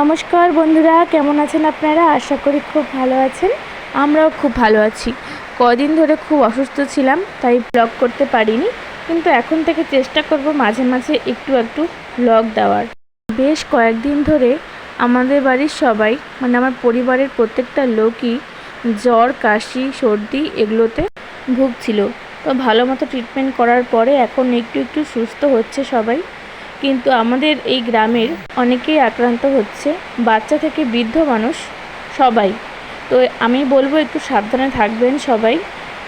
নমস্কার বন্ধুরা, কেমন আছেন আপনারা? আশা করি খুব ভালো আছেন। আমরাও খুব ভালো আছি। কদিন ধরে খুব অসুস্থ ছিলাম, তাই ব্লগ করতে পারিনি। কিন্তু এখন থেকে চেষ্টা করব মাঝে মাঝে একটু একটু ব্লগ দেওয়ার। বেশ কয়েকদিন ধরে আমাদের বাড়ির সবাই মানে আমার পরিবারের প্রত্যেকটা লোকই জ্বর, কাশি, সর্দি এগুলোতে ভুগছিল। তো ভালো মতো ট্রিটমেন্ট করার পরে এখন একটু একটু সুস্থ হচ্ছে সবাই। কিন্তু আমাদের এই গ্রামের অনেকেই আক্রান্ত হচ্ছে। বাচ্চা থেকে বৃদ্ধ মানুষ সবাই। তো আমি বলব একটু সাবধানে থাকবেন সবাই।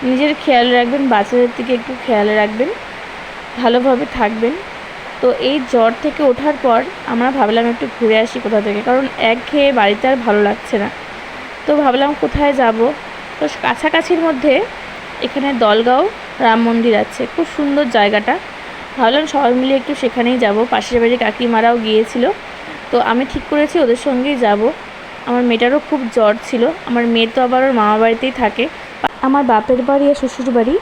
নিজের খেয়াল রাখবেন, বাচ্চাদের দিকে একটু খেয়াল রাখবেন, ভালোভাবে থাকবেন। তো এই জ্বর থেকে ওঠার পর আমরা ভাবলাম একটু ঘুরে আসি কোথা থেকে, কারণ এক খেয়ে বাড়িতে আর ভালো লাগছে না। তো ভাবলাম কোথায় যাব? তো কাছাকাছির মধ্যে এখানে দলগাঁও রাম মন্দির আছে। খুব সুন্দর জায়গাটা। ভাবলাম সবাই মিলে একটু সেখানেই যাব। পাশের বাড়ির কাকিমারাও গিয়েছিল। তো আমি ঠিক করেছি ওদের সঙ্গেই যাব। আমার মেয়েটারও খুব জ্বর ছিল। আমার মেয়ে তো আবার ওর মামা বাড়িতেই থাকে। আমার বাপের বাড়ি আর শ্বশুর বাড়ি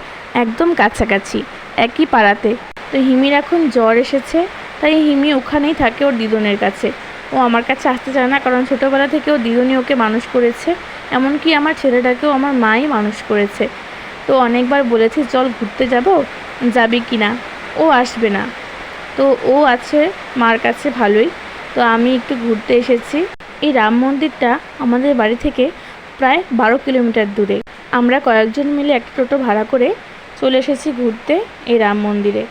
একদম কাছাকাছি, একই পাড়াতে। তো হিমির এখন জ্বর এসেছে, তাই হিমি ওখানেই থাকে ওর দিদনের কাছে। ও আমার কাছে আসতে চায় না, কারণ ছোটোবেলা থেকে ও দিদনি ওকে মানুষ করেছে। এমনকি আমার ছেলেটাকেও আমার মাই মানুষ করেছে। তো অনেকবার বলেছি, চল ঘুরতে যাব? যাবি কি না ও আসবে না। তো ও আছে, মার কাছে ভালোই। তো আমি একটু ঘুরতে এসেছি। এই রাম মন্দিরটা আমাদের বাড়ি থেকে প্রায় বারো কিলোমিটার দূরে। আমরা কয়েকজন মিলে একটা টোটো ভাড়া করে চলে এসেছি ঘুরতে এই রাম মন্দিরে।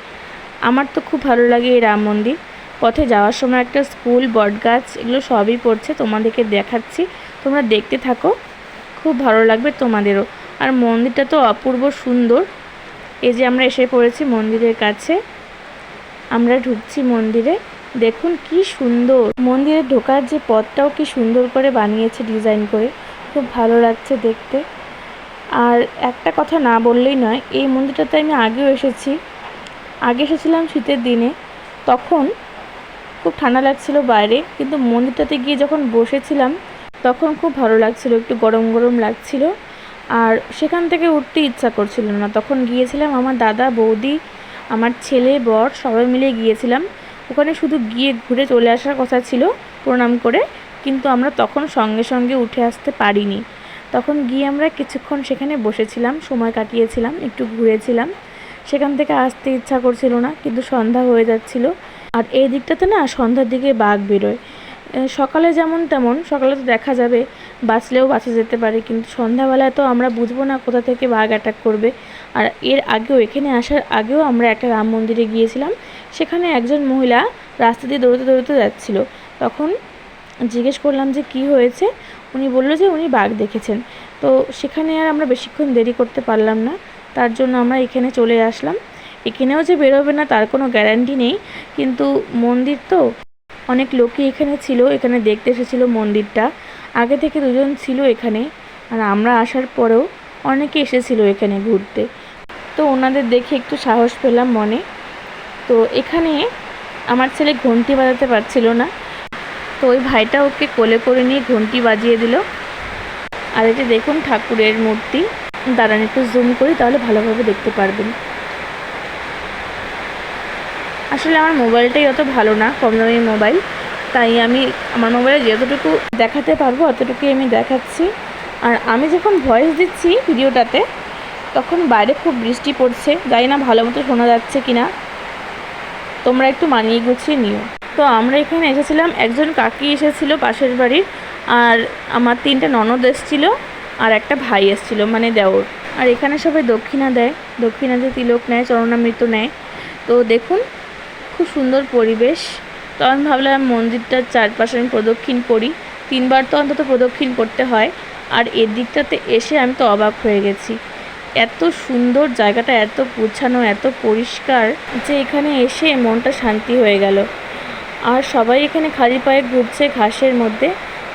আমার তো খুব ভালো লাগে এই রাম মন্দির। পথে যাওয়ার সময় একটা স্কুল, বটগাছ, এগুলো সবই পড়ছে, তোমাদেরকে দেখাচ্ছি। তোমরা দেখতে থাকো। খুব ভালো লাগবে তোমাদেরও। আর মন্দিরটা তো অপূর্ব সুন্দর। এই যে আমরা এসে পড়েছি মন্দিরের কাছে, আমরা ঢুকছি মন্দিরে। দেখুন কি সুন্দর। মন্দিরে ঢোকার যে পথটাও কি সুন্দর করে বানিয়েছে ডিজাইন করে। খুব ভালো লাগছে দেখতে। আর একটা কথা না বললেই নয়, এই মন্দিরটাতে আমি আগেও এসেছি। আগে এসেছিলাম শীতের দিনে। তখন খুব ঠান্ডা লাগছিল বাইরে, কিন্তু মন্দিরটাতে গিয়ে যখন বসেছিলাম, তখন খুব ভালো লাগছিল, একটু গরম গরম লাগছিল। আর সেখান থেকে উঠতে ইচ্ছা করছিল না। তখন গিয়েছিলাম আমার দাদা, বৌদি, আমার ছেলে, বর, সবাই মিলে গিয়েছিলাম। ওখানে শুধু গিয়ে ঘুরে চলে আসার কথা ছিল প্রণাম করে, কিন্তু আমরা তখন সঙ্গে সঙ্গে উঠে আসতে পারিনি। তখন গিয়ে আমরা কিছুক্ষণ সেখানে বসেছিলাম, সময় কাটিয়েছিলাম, একটু ঘুরেছিলাম। সেখান থেকে আসতে ইচ্ছা করছিল না, কিন্তু সন্ধ্যা হয়ে যাচ্ছিল। আর এই দিকটাতে না সন্ধ্যার দিকে বাঘ বেরোয়। সকালে যেমন তেমন, সকালে তো দেখা যাবে। বাঁচলেও বাঁচা যেতে পারে, কিন্তু সন্ধ্যাবেলায় তো আমরা বুঝব না কোথা থেকে বাঘ অ্যাটাক করবে। আর এর আগেও, এখানে আসার আগেও আমরা একটা রাম মন্দিরে গিয়েছিলাম, সেখানে একজন মহিলা রাস্তা দিয়ে দৌড়তে দৌড়তে যাচ্ছিল। তখন জিজ্ঞেস করলাম যে কি হয়েছে? উনি বলল যে উনি বাঘ দেখেছেন। তো সেখানে আর আমরা বেশিক্ষণ দেরি করতে পারলাম না, তার জন্য আমরা এখানে চলে আসলাম। এখানেও যে বেরোবে না, তার কোনো গ্যারান্টি নেই, কিন্তু মন্দির তো অনেক লোকই এখানে ছিল, এখানে দেখতে এসেছিল মন্দিরটা। আগে থেকে দুজন ছিল এখানে, আর আমরা আসার পরেও অনেকে এসেছিল এখানে ঘুরতে। তো ওনাদের দেখে একটু সাহস পেলাম মনে। তো এখানে আমার ছেলে ঘন্টি বাজাতে পারছিল না। তো ওই ভাইটা ওকে কোলে করে নিয়ে ঘন্টি বাজিয়ে দিল। আর যে দেখুন ঠাকুরের মূর্তি। দাঁড়ান, একটু জুম করি, তাহলে ভালোভাবে দেখতে পারবেন। আসলে আমার মোবাইলটাই অত ভালো না, কম দামি মোবাইল তাই আমি আমার মোবাইলে যতটুকু দেখাতে পারব, অতটুকুই আমি দেখাচ্ছি। আর আমি যখন ভয়েস দিচ্ছি ভিডিওটাতে, তখন বাইরে খুব বৃষ্টি পড়ছে। জানি না ভালো মতো শোনা যাচ্ছে কি না তোমরা একটু মানিয়ে গুছিয়ে নিও। তো আমরা এখানে এসেছিলাম। একজন কাকি এসেছিল পাশের বাড়ির। আর আমার তিনটে ননদ এসেছিল আর একটা ভাই এসেছিল মানে দেওর। আর এখানে সবাই দক্ষিণা দেয়। দক্ষিণা দিয়ে তিলক নেয়, চরণামৃত নেয়। তো দেখুন, খুব সুন্দর পরিবেশ। তো আমি ভাবলাম মন্দিরটার চারপাশে আমি প্রদক্ষিণ করি। তিনবার তো অন্তত প্রদক্ষিণ করতে হয়। আর এর দিকটাতে এসে আমি তো অবাক হয়ে গেছি। এত সুন্দর জায়গাটা, এত গোছানো, এত পরিষ্কার যে এখানে এসে মনটা শান্তি হয়ে গেল। আর সবাই এখানে খালি পায়ে ঘুরছে ঘাসের মধ্যে।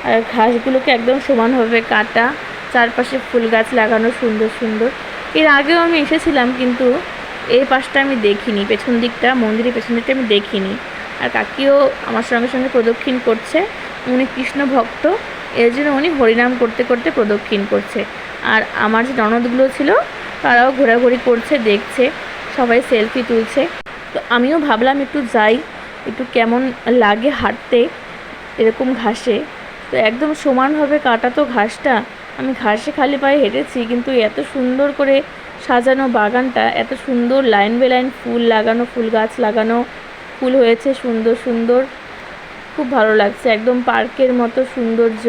আর ঘাসগুলোকে একদম সমানভাবে কাটা, চারপাশে ফুল গাছ লাগানো সুন্দর সুন্দর। এর আগেও আমি এসেছিলাম কিন্তু এই পাশটা আমি দেখিনি, পেছন দিকটা, মন্দিরের পেছন দিকটা আমি দেখিনি। আর কাকিও আমার সঙ্গে সঙ্গে প্রদক্ষিণ করছে। উনি কৃষ্ণ ভক্ত, এর জন্য উনি হরিনাম করতে করতে প্রদক্ষিণ করছে। আর আমার যে ননদগুলো ছিল, তারাও ঘোরাঘুরি করছে, দেখছে, সবাই সেলফি তুলছে। তো আমিও ভাবলাম একটু যাই, একটু কেমন লাগে হাঁটতে, এরকম ঘাসে। তো একদম সমানভাবে কাটা তো ঘাসটা। আমি ঘাসে খালি পায়ে হেঁটেছি, কিন্তু এত সুন্দর করে সাজানো বাগানটা, এত সুন্দর লাইন বাই লাইন ফুল লাগানো, ফুল গাছ লাগানো ফুল হয়েছে, সুন্দর সুন্দর। খুব ভালো লাগছে, একদম পার্কের মতো সৌন্দর্য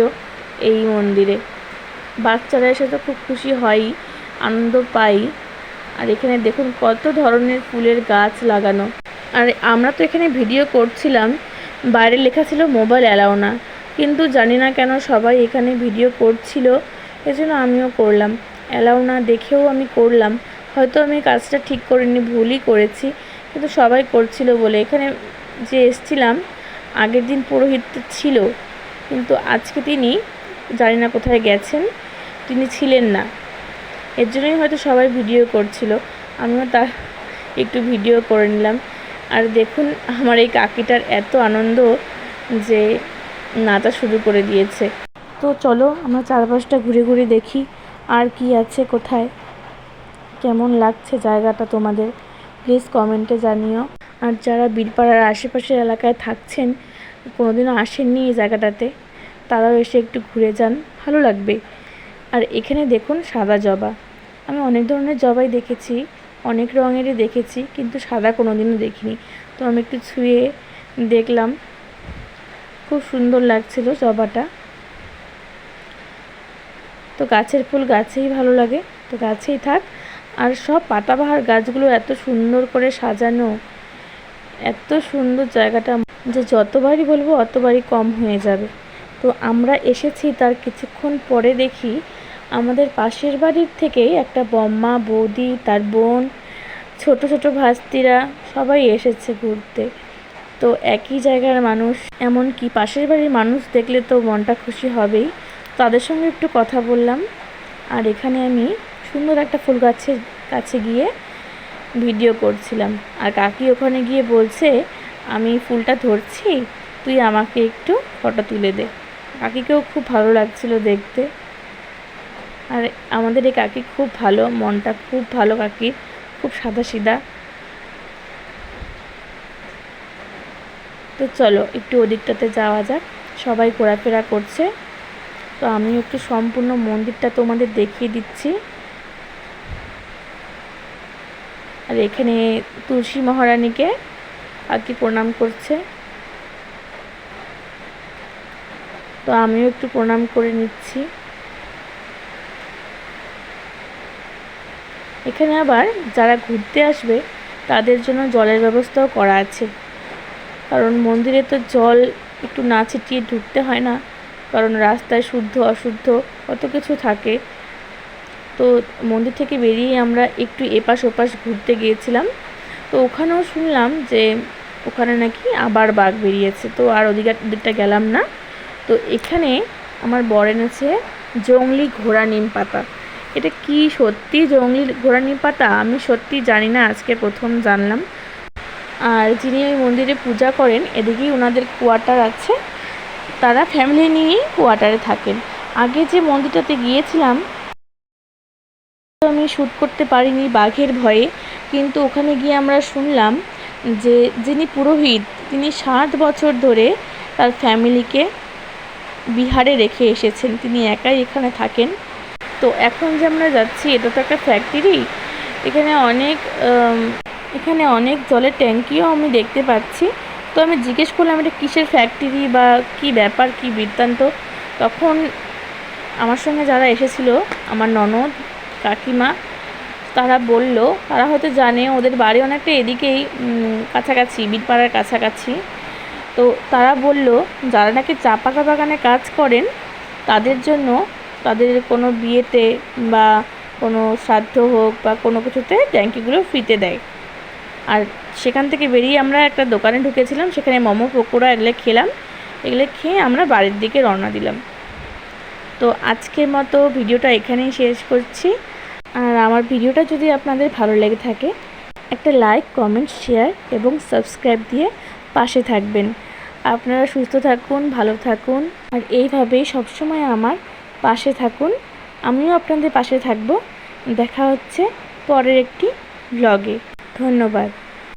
এই মন্দিরে। বাচ্চারা এসে তো খুব খুশি হয়ই, আনন্দ পাই। আর এখানে দেখুন কত ধরনের ফুলের গাছ লাগানো। আর আমরা তো এখানে ভিডিও করছিলাম, বাইরে লেখা ছিল মোবাইল অ্যালাউ না। কিন্তু জানি না কেন সবাই এখানে ভিডিও করছিল, এজন্য আমিও করলাম। অ্যালাও না দেখেও আমি করলাম। হয়তো আমি কাজটা ঠিক করিনি, ভুলই করেছি। কিন্তু সবাই করছিল বলে। এখানে যে এসছিলাম, আগের দিন পুরোহিত ছিল, কিন্তু আজকে তিনি জানি না কোথায় গেছেন, তিনি ছিলেন না। এর জন্যই হয়তো সবাই ভিডিও করছিল। আমিও তার একটু ভিডিও করে নিলাম। আর দেখুন, আমার এই কাকিটার এত আনন্দ যে নাচা শুরু করে দিয়েছে। তো চলো, আমরা চারপাশটা ঘুরে ঘুরে দেখি, আর কি আছে কোথায়? কেমন লাগছে জায়গাটা তোমাদের? প্লিজ কমেন্টে জানিও। আর যারা বীরপাড়ার আশেপাশের এলাকায় থাকছেন, কোনোদিনও আসেননি এই জায়গাটাতে, তারাও এসে একটু ঘুরে যান, ভালো লাগবে। আর এখানে দেখুন সাদা জবা। আমি অনেক ধরনের জবাই দেখেছি, অনেক রঙেরই দেখেছি, কিন্তু সাদা কোনো দিনও দেখিনি। তো আমি একটু ছুঁয়ে দেখলাম, খুব সুন্দর লাগছিল জবাটা। তো গাছের ফুল গাছেই ভালো লাগে, তো গাছেই থাক। আর সব পাতাবাহার গাছগুলো এত সুন্দর করে সাজানো, এত সুন্দর জায়গাটা, যে যতবারই বলব অতবারই কম হয়ে যাবে। তো আমরা এসেছি তার কিছুক্ষণ পরে দেখি আমাদের পাশের বাড়ির থেকেই একটা বম্মা, বৌদি, তার বোন, ছোট ছোট ভাস্তিরা সবাই এসেছে ঘুরতে। তো একই জায়গার মানুষ এমন কি পাশের বাড়ির মানুষ দেখলে তো মনটা খুশি হবেই। তাদের সঙ্গে একটু কথা বললাম। আর এখানে আমি সুন্দর একটা ফুল গাছের কাছে গিয়ে ভিডিও করছিলাম। আর কাকি ওখানে গিয়ে বলছে, আমি ফুলটা ধরছি, তুই আমাকে একটু ফটো তুলে দে। কাকিকেও খুব ভালো লাগছিল দেখতে। আর আমাদের এই কাকি খুব ভালো, মনটা খুব ভালো কাকির খুব সাদা সিধা তো চলো, একটু ওদিকটাতে যাওয়া যাক। সবাই ঘোরাফেরা করছে। তো আমি একটু সম্পূর্ণ মন্দিরটা তোমাদের দেখিয়ে দিচ্ছি। আর এখানে তুলসী মহারানীকে আর কি প্রণাম করছে। তো আমিও একটু প্রণাম করে নিচ্ছি। এখানে আবার যারা ঘুরতে আসবে, তাদের জন্য জলের ব্যবস্থাও করা আছে। কারণ মন্দিরে তো জল একটু না ছিটিয়ে ঢুকতে হয় না, কারণ রাস্তায় শুদ্ধ, অশুদ্ধ কত কিছু থাকে। তো মন্দির থেকে বেরিয়ে আমরা একটু এপাশ ওপাশ ঘুরতে গিয়েছিলাম। তো ওখানেও শুনলাম যে ওখানে নাকি আবার বাঘ বেরিয়েছে, তো আর ওদিকে দিকটা গেলাম না। তো এখানে আমার বর এনেছে জংলি ঘোড়া নিম পাতা। এটা কি সত্যি জংলি ঘোড়া নিম পাতা? আমি সত্যি জানি না, আজকে প্রথম জানলাম। আর যিনি ওই মন্দিরে পূজা করেন, এদিকেই ওনাদের কোয়ার্টার আছে। তারা ফ্যামিলি নিয়েই কোয়ার্টারে থাকেন। আগে যে মন্দিরটাতে গিয়েছিলাম আমি শ্যুট করতে পারিনি বাঘের ভয়ে, কিন্তু ওখানে গিয়ে আমরা শুনলাম যে যিনি পুরোহিত, তিনি ষাট বছর ধরে তার ফ্যামিলিকে বিহারে রেখে এসেছেন। তিনি একাই এখানে থাকেন। তো এখন যে আমরা যাচ্ছি, এটা তো একটা ফ্যাক্টরি এখানে অনেক এখানে অনেক জলের ট্যাঙ্কিও আমি দেখতে পাচ্ছি। তো আমি জিজ্ঞেস করলাম, এটা কিসের ফ্যাক্টরি বা কি ব্যাপার, কি বৃত্তান্ত? তখন আমার সঙ্গে যারা এসেছিল, আমার ননদ কাকিমা, তারা বলল, তারা হয়তো জানে, ওদের বাড়ি অনেকটা এদিকেই কাছাকাছি বীরপাড়ার কাছাকাছি। তো তারা বলল, যারা নাকি চা পাকা বাগানে কাজ করেন, তাদের জন্য তাদের কোনো বিয়েতে বা কোনো শ্রাদ্ধ হোক বা কোনো কিছুতে ট্যাঙ্কিগুলো ফ্রিতে দেয়। আর সেখান থেকে বেরিয়ে আমরা একটা দোকানে ঢুকেছিলাম, সেখানে মোমো, পকোড়া এগুলো খেলাম। এগুলো খেয়ে আমরা বাড়ির দিকে রওনা দিলাম। তো আজকের মতো ভিডিওটা এখানেই শেষ করছি। আর আমার ভিডিওটা যদি আপনাদের ভালো লেগে থাকে, একটা লাইক, কমেন্ট, শেয়ার এবং সাবস্ক্রাইব দিয়ে পাশে থাকবেন। আপনারা সুস্থ থাকুন, ভালো থাকুন আর এইভাবেই সবসময় আমার পাশে থাকুন। আমিও আপনাদের পাশে থাকব। দেখা হচ্ছে পরের একটি ব্লগে ধন্যবাদ।